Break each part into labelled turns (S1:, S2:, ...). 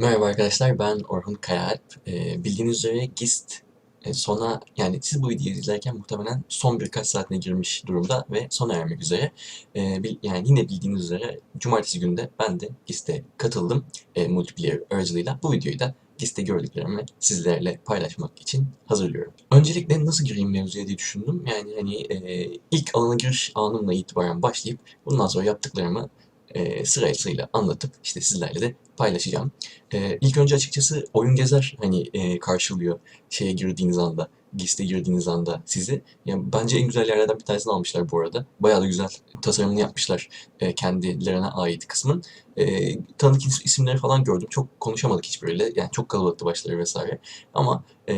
S1: Merhaba arkadaşlar, ben Orhun Kayaalp. Ee, bildiğiniz üzere GIST e, sona, yani siz bu videoyu izlerken muhtemelen son birkaç saatine girmiş durumda ve sona ermek üzere. Ee, bil- yani yine bildiğiniz üzere cumartesi günde ben de GIST'e katıldım e, multiplayer aracılığıyla. Bu videoyu da GIST'te gördüklerimi sizlerle paylaşmak için hazırlıyorum. Öncelikle nasıl gireyim mevzuya diye düşündüm. Yani hani e, ilk alana giriş anımla itibaren başlayıp bundan sonra yaptıklarımı e, sırasıyla anlatıp işte sizlerle de paylaşacağım. Ee, ilk önce açıkçası oyun gezer hani e, karşılıyor şeye girdiğiniz anda, GIS'te girdiğiniz anda sizi. Yani bence en güzel yerlerden bir tanesini almışlar bu arada. Bayağı da güzel tasarımını yapmışlar e, kendilerine ait kısmın. E, tanıdık is- isimleri falan gördüm. Çok konuşamadık hiçbiriyle. Yani çok kalabalıktı başları vesaire. Ama e,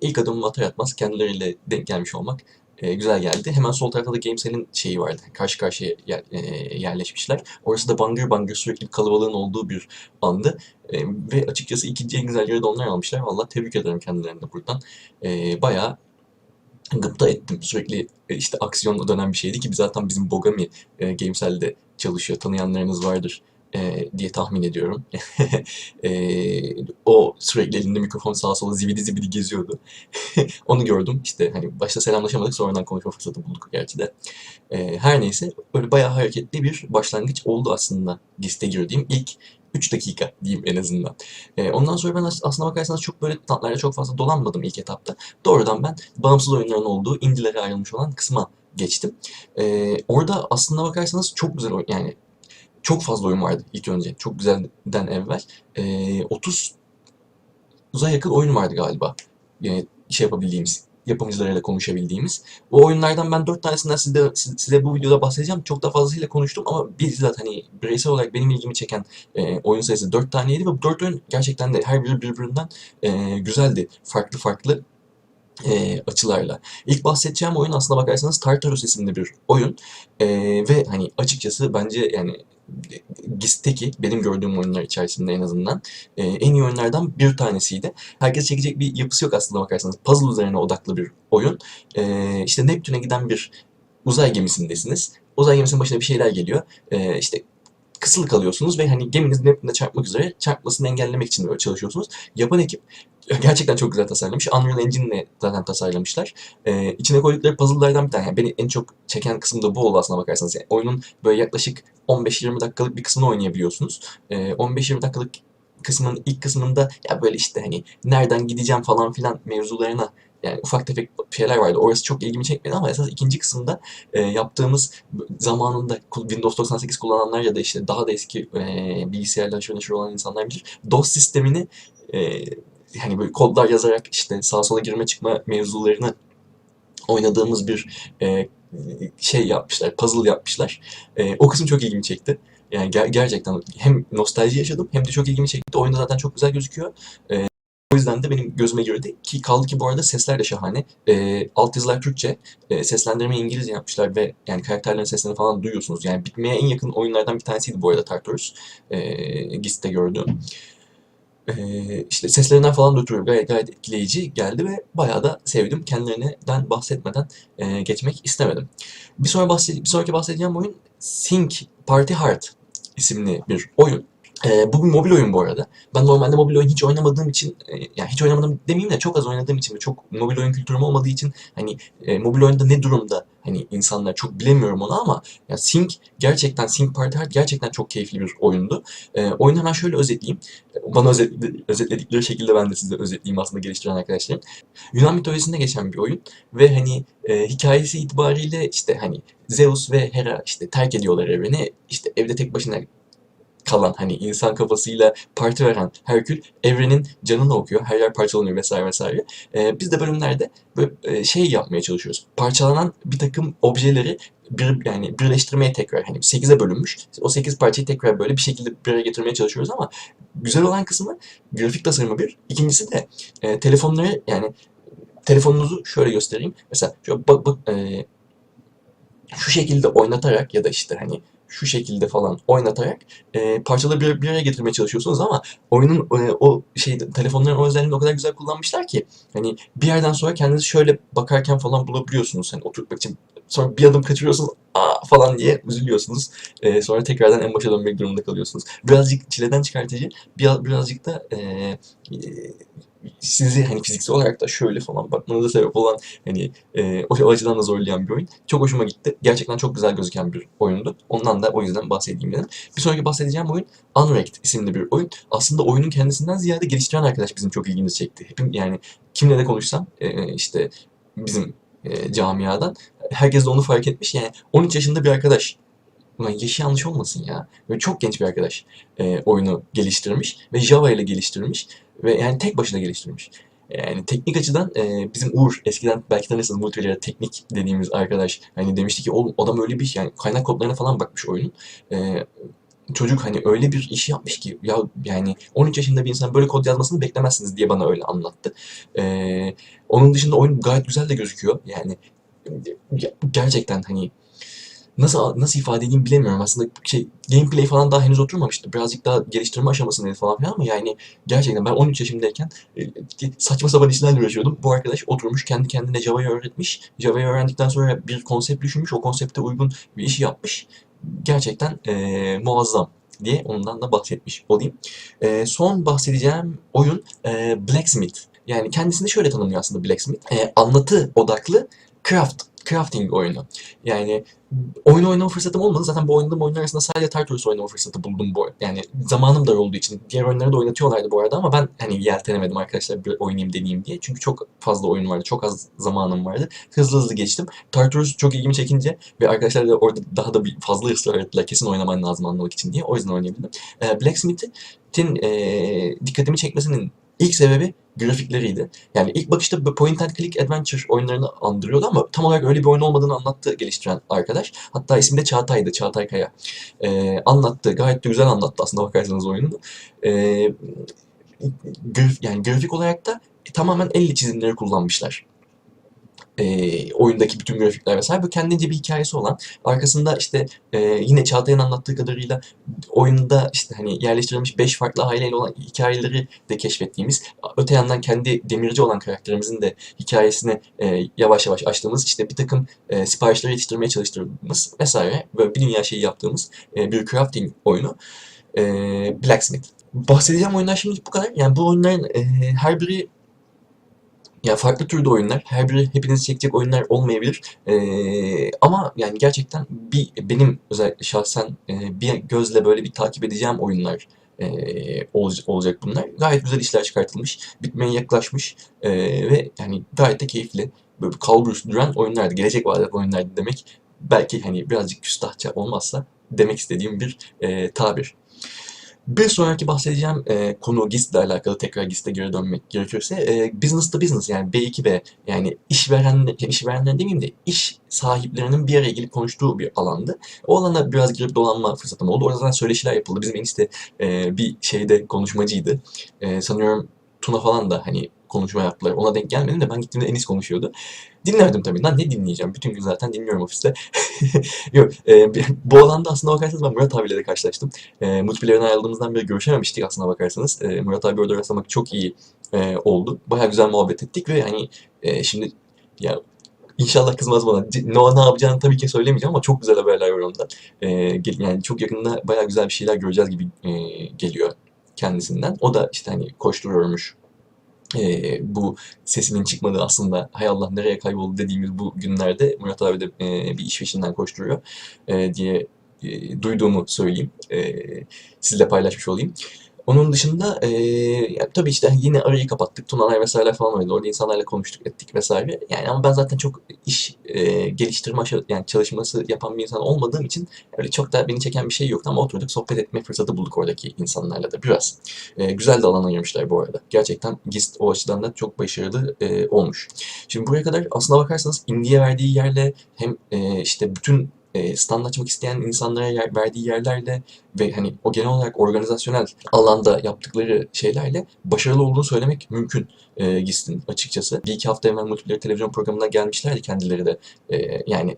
S1: ilk adımımı atar atmaz kendileriyle denk gelmiş olmak e, güzel geldi. Hemen sol tarafta da Gamesel'in şeyi vardı. Karşı karşıya yer- e, yerleşmişler. Orası da bangır bangır sürekli kalabalığın olduğu bir andı. E, ve açıkçası ikinci en güzel yeri de onlar almışlar. Valla tebrik ederim kendilerine de buradan. E, bayağı gıpta ettim. Sürekli e, işte aksiyonla dönen bir şeydi ki zaten bizim Bogami e, Gamesel'de çalışıyor. Tanıyanlarınız vardır e, diye tahmin ediyorum. E, o sürekli elinde mikrofon sağa sola zibidi zibidi geziyordu. Onu gördüm. İşte hani başta selamlaşamadık sonradan konuşma fırsatı bulduk gerçi de. E, her neyse böyle bayağı hareketli bir başlangıç oldu aslında GIST'e girdiğim ilk 3 dakika diyeyim en azından. E, ondan sonra ben as- aslına bakarsanız çok böyle tatlarla çok fazla dolanmadım ilk etapta. Doğrudan ben bağımsız oyunların olduğu indilere ayrılmış olan kısma geçtim. E, orada aslına bakarsanız çok güzel yani çok fazla oyun vardı ilk önce. Çok güzelden evvel. E, 30'a yakın oyun vardı galiba. Yani şey yapabildiğimiz, yapımcılarıyla konuşabildiğimiz. O oyunlardan ben 4 tanesinden size, size bu videoda bahsedeceğim. Çok da fazlasıyla konuştum ama bizzat hani bireysel olarak benim ilgimi çeken e, oyun sayısı 4 taneydi ve bu 4 oyun gerçekten de her biri birbirinden e, güzeldi. Farklı farklı e, açılarla. İlk bahsedeceğim oyun aslına bakarsanız Tartarus isimli bir oyun. E, ve hani açıkçası bence yani GIS'teki benim gördüğüm oyunlar içerisinde en azından e, en iyi oyunlardan bir tanesiydi. Herkes çekecek bir yapısı yok aslında bakarsanız. Puzzle üzerine odaklı bir oyun. E, işte Neptün'e giden bir uzay gemisindesiniz. Uzay gemisinin başına bir şeyler geliyor. E, işte kısılı kalıyorsunuz ve hani geminiz Neptün'e çarpmak üzere çarpmasını engellemek için böyle çalışıyorsunuz. Yapan ekip gerçekten çok güzel tasarlamış. Unreal Engine'le zaten tasarlamışlar. Ee, içine koydukları puzzle'lardan bir tane. Yani beni en çok çeken kısım da bu oldu aslına bakarsanız. Yani oyunun böyle yaklaşık 15-20 dakikalık bir kısmını oynayabiliyorsunuz. Ee, 15-20 dakikalık kısmının ilk kısmında ya böyle işte hani nereden gideceğim falan filan mevzularına yani ufak tefek şeyler vardı. Orası çok ilgimi çekmedi ama esas ikinci kısımda e, yaptığımız zamanında Windows 98 kullananlar ya da işte daha da eski e, bilgisayarla haşır neşir olan insanlar bilir. DOS sistemini e, hani böyle kodlar yazarak işte sağa sola girme çıkma mevzularını oynadığımız bir e, şey yapmışlar, puzzle yapmışlar. E, o kısım çok ilgimi çekti. Yani ger- gerçekten hem nostalji yaşadım hem de çok ilgimi çekti. Oyunda zaten çok güzel gözüküyor. E, o yüzden de benim gözüme girdi. Ki kaldı ki bu arada sesler de şahane. E, altyazılar Türkçe, e, seslendirmeyi İngilizce yapmışlar ve yani karakterlerin seslerini falan duyuyorsunuz. Yani bitmeye en yakın oyunlardan bir tanesiydi bu arada Tartarus. E, GIS'te gördüğüm. Ee, işte seslerinden falan da gayet gayet etkileyici geldi ve bayağı da sevdim. Kendilerinden bahsetmeden e, geçmek istemedim. Bir sonra bahsede bir sonraki bahsedeceğim oyun Sync Party Hard isimli bir oyun. Ee, bu bir mobil oyun bu arada. Ben normalde mobil oyun hiç oynamadığım için, e, yani hiç oynamadım demeyeyim de çok az oynadığım için ve çok mobil oyun kültürüm olmadığı için hani e, mobil oyunda ne durumda hani insanlar çok bilemiyorum onu ama ya Sync gerçekten Sync Party Hard gerçekten çok keyifli bir oyundu. E, oyunu hemen şöyle özetleyeyim. Bana özetledi- özetledikleri şekilde ben de size özetleyeyim aslında geliştiren arkadaşlarım. Yunan mitolojisinde geçen bir oyun ve hani e, hikayesi itibariyle işte hani Zeus ve Hera işte terk ediyorlar evreni. İşte evde tek başına kalan hani insan kafasıyla parti veren Herkül evrenin canını okuyor. Her yer parçalanıyor vesaire vesaire. E, biz de bölümlerde böyle e, şey yapmaya çalışıyoruz. Parçalanan bir takım objeleri bir, yani birleştirmeye tekrar hani 8'e bölünmüş. O 8 parçayı tekrar böyle bir şekilde bir araya getirmeye çalışıyoruz ama güzel olan kısmı grafik tasarımı bir. İkincisi de e, telefonları yani telefonunuzu şöyle göstereyim. Mesela şöyle bak, bak e, şu şekilde oynatarak ya da işte hani şu şekilde falan oynatarak e, parçaları bir, bir araya getirmeye çalışıyorsunuz ama oyunun e, o şey telefonların o özelliğini o kadar güzel kullanmışlar ki hani bir yerden sonra kendinizi şöyle bakarken falan bulabiliyorsunuz hani oturtmak için. Sonra bir adım kaçırıyorsunuz aa falan diye üzülüyorsunuz. E, sonra tekrardan en başa dönmek durumunda kalıyorsunuz. Birazcık çileden çıkartıcı, biraz, birazcık da e, e, sizi hani fiziksel olarak da şöyle falan bakmanıza sebep olan hani e, o açıdan da zorlayan bir oyun. Çok hoşuma gitti. Gerçekten çok güzel gözüken bir oyundu. Ondan da o yüzden bahsedeyim dedim. Bir sonraki bahsedeceğim oyun Unranked isimli bir oyun. Aslında oyunun kendisinden ziyade geliştiren arkadaş bizim çok ilgimizi çekti. Hepim yani kimle de konuşsam e, işte bizim e, camiadan herkes de onu fark etmiş. Yani 13 yaşında bir arkadaş Ulan yaşı yanlış olmasın ya. Böyle çok genç bir arkadaş e, oyunu geliştirmiş ve Java ile geliştirmiş ve yani tek başına geliştirmiş. Yani teknik açıdan e, bizim Uğur eskiden belki tanırsınız multiplayer teknik dediğimiz arkadaş hani demişti ki oğlum adam öyle bir yani kaynak kodlarına falan bakmış oyunun. E, çocuk hani öyle bir iş yapmış ki ya yani 13 yaşında bir insan böyle kod yazmasını beklemezsiniz diye bana öyle anlattı. E, onun dışında oyun gayet güzel de gözüküyor. Yani gerçekten hani nasıl nasıl ifade edeyim bilemiyorum. Aslında şey gameplay falan daha henüz oturmamıştı. Birazcık daha geliştirme aşamasındaydı falan filan ama yani gerçekten ben 13 yaşımdayken e, saçma sapan işlerle uğraşıyordum. Bu arkadaş oturmuş kendi kendine Java'yı öğretmiş. Java'yı öğrendikten sonra bir konsept düşünmüş. O konsepte uygun bir iş yapmış. Gerçekten e, muazzam diye ondan da bahsetmiş olayım. E, son bahsedeceğim oyun e, Blacksmith. Yani kendisini şöyle tanımlıyor aslında Blacksmith. E, anlatı odaklı craft crafting oyunu. Yani oyun oynama fırsatım olmadı. Zaten bu oynadığım oyunlar arasında sadece Tartarus oynama fırsatı buldum bu. Yani zamanım dar olduğu için. Diğer oyunları da oynatıyorlardı bu arada ama ben hani yeltenemedim arkadaşlar bir oynayayım deneyeyim diye. Çünkü çok fazla oyun vardı. Çok az zamanım vardı. Hızlı hızlı geçtim. Tartarus çok ilgimi çekince ve arkadaşlar da orada daha da bir fazla ısrar ettiler. Kesin oynaman lazım anlamak için diye. O yüzden oynayabildim. Ee, Blacksmith'in e, dikkatimi çekmesinin ilk sebebi grafikleriydi. Yani ilk bakışta point and click adventure oyunlarını andırıyordu ama tam olarak öyle bir oyun olmadığını anlattı geliştiren arkadaş. Hatta ismi de Çağatay'dı, Çağatay Kaya. Ee, anlattı, gayet de güzel anlattı aslında bakarsanız oyununu. Ee, yani grafik olarak da tamamen elle çizimleri kullanmışlar e, oyundaki bütün grafikler vesaire. Bu kendince bir hikayesi olan. Arkasında işte e, yine Çağatay'ın anlattığı kadarıyla oyunda işte hani yerleştirilmiş 5 farklı aileyle olan hikayeleri de keşfettiğimiz, öte yandan kendi demirci olan karakterimizin de hikayesini e, yavaş yavaş açtığımız, işte bir takım e, siparişleri yetiştirmeye çalıştırdığımız vesaire böyle bir dünya şeyi yaptığımız e, bir crafting oyunu. E, Blacksmith. Bahsedeceğim oyunlar şimdi bu kadar. Yani bu oyunların e, her biri ya farklı türde oyunlar. Her biri hepinizi çekecek oyunlar olmayabilir. Ee, ama yani gerçekten bir benim özellikle şahsen e, bir gözle böyle bir takip edeceğim oyunlar e, olacak, olacak bunlar. Gayet güzel işler çıkartılmış. Bitmeye yaklaşmış e, ve yani gayet de keyifli. Böyle kalburüstü duran oyunlardı. Gelecek vadeden oyunlardı demek. Belki hani birazcık küstahça olmazsa demek istediğim bir e, tabir. Bir sonraki bahsedeceğim e, konu GIST alakalı tekrar GIST'e geri dönmek gerekirse e, business to business yani B2B yani işveren, işverenler demeyeyim de iş sahiplerinin bir araya gelip konuştuğu bir alandı. O alana biraz girip dolanma fırsatım oldu. Orada zaten söyleşiler yapıldı. Bizim enişte e, bir şeyde konuşmacıydı. E, sanıyorum Tuna falan da hani konuşma yaptılar. Ona denk gelmedim de ben gittiğimde Enis konuşuyordu. Dinlemedim tabii. Lan ne dinleyeceğim? Bütün gün zaten dinliyorum ofiste. Yok. E, bu alanda aslında bakarsanız ben Murat abiyle de karşılaştım. E, Multiplayer'den ayrıldığımızdan beri görüşememiştik aslında bakarsanız. E, Murat abi orada rastlamak çok iyi e, oldu. Baya güzel muhabbet ettik ve hani e, şimdi ya İnşallah kızmaz bana. Ne, ne yapacağını tabii ki söylemeyeceğim ama çok güzel haberler var ondan. Ee, yani çok yakında bayağı güzel bir şeyler göreceğiz gibi e, geliyor kendisinden. O da işte hani koşturuyormuş e, bu sesinin çıkmadığı aslında hay Allah nereye kayboldu dediğimiz bu günlerde Murat abi de e, bir iş peşinden koşturuyor e, diye e, duyduğumu söyleyeyim. E, sizle paylaşmış olayım. Onun dışında e, yani tabii işte yine arayı kapattık. Tunalar vesaire falan vardı. Orada insanlarla konuştuk ettik vesaire. Yani ama ben zaten çok iş e, geliştirme yani çalışması yapan bir insan olmadığım için öyle çok da beni çeken bir şey yoktu ama oturduk sohbet etme fırsatı bulduk oradaki insanlarla da biraz. E, güzel de alan ayırmışlar bu arada. Gerçekten GIST o açıdan da çok başarılı e, olmuş. Şimdi buraya kadar aslına bakarsanız Indie'ye verdiği yerle hem e, işte bütün e, stand açmak isteyen insanlara yer, verdiği yerlerle ve hani o genel olarak organizasyonel alanda yaptıkları şeylerle başarılı olduğunu söylemek mümkün e, Gist'in açıkçası. Bir iki hafta evvel multiplayer televizyon programına gelmişlerdi kendileri de. E, yani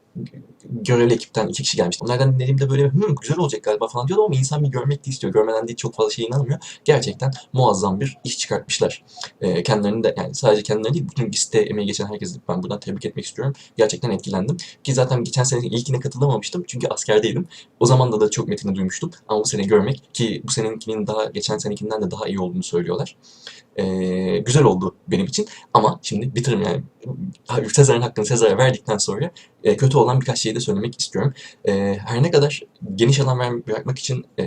S1: görevli ekipten iki kişi gelmişti. Onlardan dinlediğimde böyle Hı, güzel olacak galiba falan diyordu ama insan bir görmek de istiyor. Görmeden değil çok fazla şeye inanmıyor. Gerçekten muazzam bir iş çıkartmışlar. E, kendilerini de yani sadece kendilerini değil bütün Gist'te emeği geçen herkesi ben buradan tebrik etmek istiyorum. Gerçekten etkilendim. Ki zaten geçen sene ilkine katılamamıştım çünkü askerdeydim. O zaman da da çok metini duymuştum. Ama bu sene görmek ki bu senekinin daha geçen senekinden de daha iyi olduğunu söylüyorlar. Ee, güzel oldu benim için. Ama şimdi bitiririm yani. Sezar'ın hakkını Sezar'a verdikten sonra e, kötü olan birkaç şeyi de söylemek istiyorum. E, her ne kadar geniş alan bırakmak için e,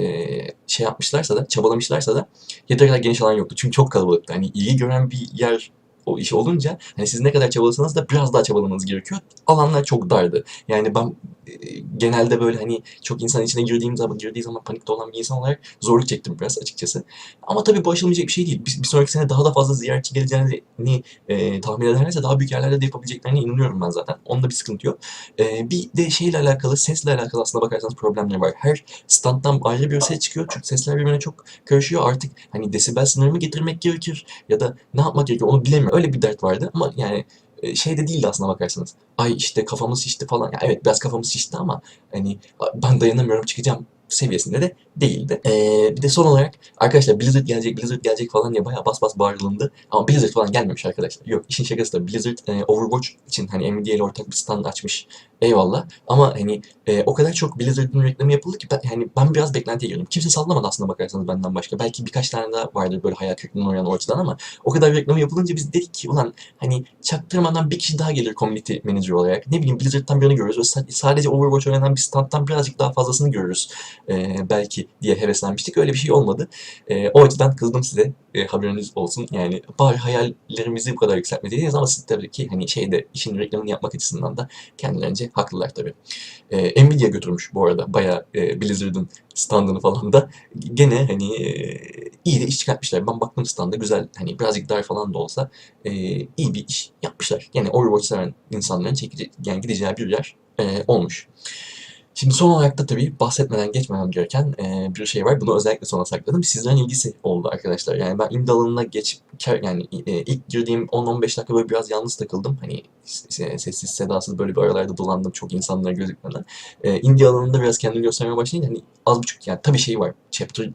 S1: şey yapmışlarsa da, çabalamışlarsa da yeteri kadar geniş alan yoktu. Çünkü çok kalabalıktı. Hani ilgi gören bir yer o iş olunca hani siz ne kadar çabalasanız da biraz daha çabalamanız gerekiyor. Alanlar çok dardı. Yani ben e, genelde böyle hani çok insan içine girdiğim zaman girdiği zaman panikte olan bir insan olarak zorluk çektim biraz açıkçası. Ama tabii bu aşılmayacak bir şey değil. Bir, bir sonraki sene daha da fazla ziyaretçi geleceğini e, tahmin ederlerse daha büyük yerlerde de yapabileceklerine inanıyorum ben zaten. Onda bir sıkıntı yok. E, bir de şeyle alakalı, sesle alakalı aslında bakarsanız problemler var. Her standtan ayrı bir ses çıkıyor. Çünkü sesler birbirine çok karışıyor. Artık hani desibel sınırımı getirmek gerekir ya da ne yapmak gerekiyor onu bilemiyorum. Öyle bir dert vardı ama yani e, şey de değildi aslında bakarsanız. Ay işte kafamız şişti falan. Ya evet biraz kafamız şişti ama hani ben dayanamıyorum çıkacağım seviyesinde de değildi. Ee, bir de son olarak arkadaşlar Blizzard gelecek, Blizzard gelecek falan diye bayağı bas bas bağırılındı. Ama Blizzard falan gelmemiş arkadaşlar. Yok işin şakası da Blizzard e, Overwatch için hani Nvidia ile ortak bir stand açmış. Eyvallah. Ama hani e, o kadar çok Blizzard'ın reklamı yapıldı ki ben, hani ben biraz beklentiye girdim. Kimse sallamadı aslında bakarsanız benden başka. Belki birkaç tane daha vardır böyle hayal kırıklığına uğrayan o açıdan ama o kadar reklamı yapılınca biz dedik ki ulan hani çaktırmadan bir kişi daha gelir community manager olarak. Ne bileyim Blizzard'tan birini görürüz. Sadece Overwatch oynanan bir standtan birazcık daha fazlasını görürüz. E, belki diye heveslenmiştik. Öyle bir şey olmadı. E, o açıdan kızdım size. E, haberiniz olsun. Yani bari hayallerimizi bu kadar yükseltmediğiniz ama siz tabii ki hani şeyde işin reklamını yapmak açısından da kendilerince haklılar tabii. E, Nvidia götürmüş bu arada bayağı e, Blizzard'ın standını falan da gene hani e, iyi de iş çıkartmışlar. Ben baktım standa güzel hani birazcık dar falan da olsa e, iyi bir iş yapmışlar. Yani Overwatch seven insanların çekeceği, yani gideceği bir yer e, olmuş. Şimdi son olarak da tabii bahsetmeden geçmemem gereken e, bir şey var. Bunu özellikle sona sakladım. Sizlerin ilgisi oldu arkadaşlar. Yani ben indie alanına geç yani e, ilk girdiğim 10-15 dakika böyle biraz yalnız takıldım. Hani sessiz sedasız böyle bir aralarda dolandım çok insanlara gözükmeden. E, indie alanında biraz kendimi göstermeye başlayınca hani az buçuk yani tabii şey var. Chapter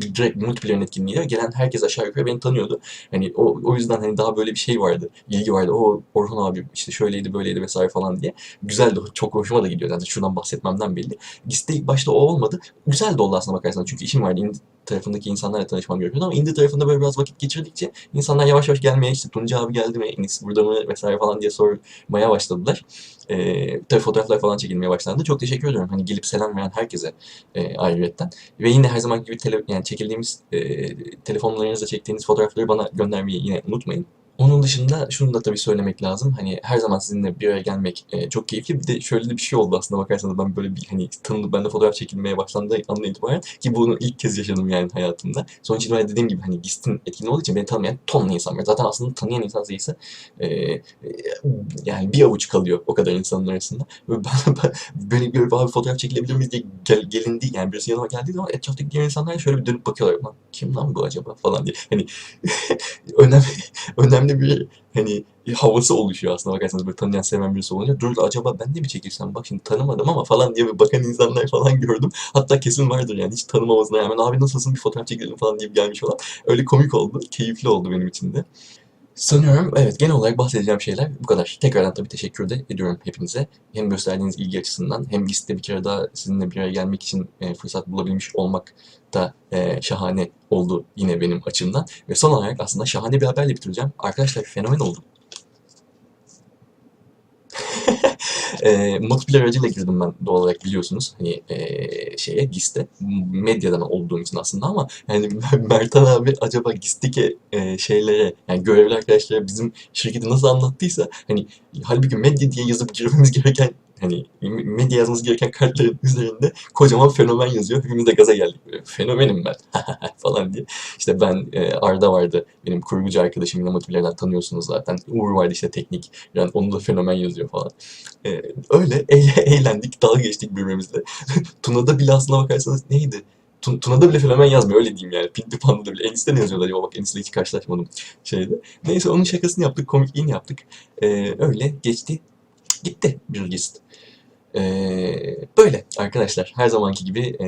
S1: direkt multiplayer'in etkinliğiyle gelen herkes aşağı yukarı beni tanıyordu. Hani o, o yüzden hani daha böyle bir şey vardı. ilgi vardı. O Orhun abi işte şöyleydi böyleydi vesaire falan diye. Güzeldi. Çok hoşuma da gidiyor zaten. Şuradan bahsetmemden belli. Giste ilk başta o olmadı. Güzel de oldu aslında bakarsan. Çünkü işim vardı. Tarafındaki insanlarla tanışmam gerekiyordu ama indie tarafında böyle biraz vakit geçirdikçe insanlar yavaş yavaş gelmeye işte Tunca abi geldi mi, Enis burada mı vesaire falan diye sormaya başladılar. E, tabii fotoğraflar falan çekilmeye başlandı. Çok teşekkür ediyorum. Hani gelip selam veren herkese e, ayrıyetten. Ve yine her zaman gibi tele, yani çekildiğimiz e, telefonlarınızla çektiğiniz fotoğrafları bana göndermeyi yine unutmayın. Onun dışında şunu da tabii söylemek lazım. Hani her zaman sizinle bir araya gelmek e, çok keyifli. Bir de şöyle de bir şey oldu aslında bakarsanız ben böyle bir hani tanıdım ben de fotoğraf çekilmeye başlandığı andan itibaren ki bunu ilk kez yaşadım yani hayatımda. Sonuç itibariyle dediğim gibi hani GIST'in etkin olduğu için beni tanımayan tonla insan var. Zaten aslında tanıyan insan sayısı e, e, yani bir avuç kalıyor o kadar insanın arasında. Ve ben, ben beni görüp abi fotoğraf çekilebilir miyiz diye gel, gelindi yani birisi yanıma geldiği zaman etraftaki diğer insanlar şöyle bir dönüp bakıyorlar. Lan kim lan bu acaba falan diye. Hani önemli önemli önemli bir hani havası oluşuyor aslında bakarsanız böyle tanıyan seven birisi olunca dur acaba ben de mi çekilsem bak şimdi tanımadım ama falan diye bir bakan insanlar falan gördüm. Hatta kesin vardır yani hiç tanımamasına rağmen abi nasılsın bir fotoğraf çekelim falan diye gelmiş olan. Öyle komik oldu, keyifli oldu benim için de. Sanıyorum evet genel olarak bahsedeceğim şeyler bu kadar. Tekrardan tabii teşekkür de ediyorum hepinize. Hem gösterdiğiniz ilgi açısından hem liste bir kere daha sizinle bir araya gelmek için e, fırsat bulabilmiş olmak da e, şahane oldu yine benim açımdan. Ve son olarak aslında şahane bir haberle bitireceğim. Arkadaşlar fenomen oldum. E, multiplayer aracıyla girdim ben doğal olarak biliyorsunuz. Hani e, şeye GIS'te medyadan olduğum için aslında ama yani Mertan abi acaba GIS'teki e, şeylere yani görevli arkadaşlara bizim şirketi nasıl anlattıysa hani halbuki medya diye yazıp girmemiz gereken Hani medya yazmanız gereken kartların üzerinde kocaman fenomen yazıyor. Hepimiz de gaza geldik. Böyle, Fenomenim ben falan diye. İşte ben e, Arda vardı. Benim kurgucu arkadaşım inovatiflerden tanıyorsunuz zaten. Uğur vardı işte teknik. Yani onu da fenomen yazıyor falan. E, öyle eğle- eğlendik, dalga geçtik birbirimizle. Tuna'da bile aslına bakarsanız neydi? Tun- Tuna'da bile fenomen yazmıyor öyle diyeyim yani. Pinti Panda'da bile. Enis'te ne yazıyorlar acaba? Bak Enis'le hiç karşılaşmadım şeyde. Neyse onun şakasını yaptık, komikliğini yaptık. Ee, öyle geçti, gitti bir list. Ee, böyle arkadaşlar. Her zamanki gibi e,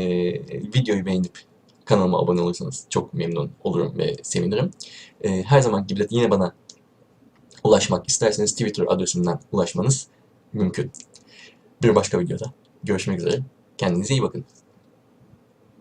S1: videoyu beğenip kanalıma abone olursanız çok memnun olurum ve sevinirim. Ee, her zamanki gibi yine bana ulaşmak isterseniz Twitter adresimden ulaşmanız mümkün. Bir başka videoda görüşmek üzere. Kendinize iyi bakın.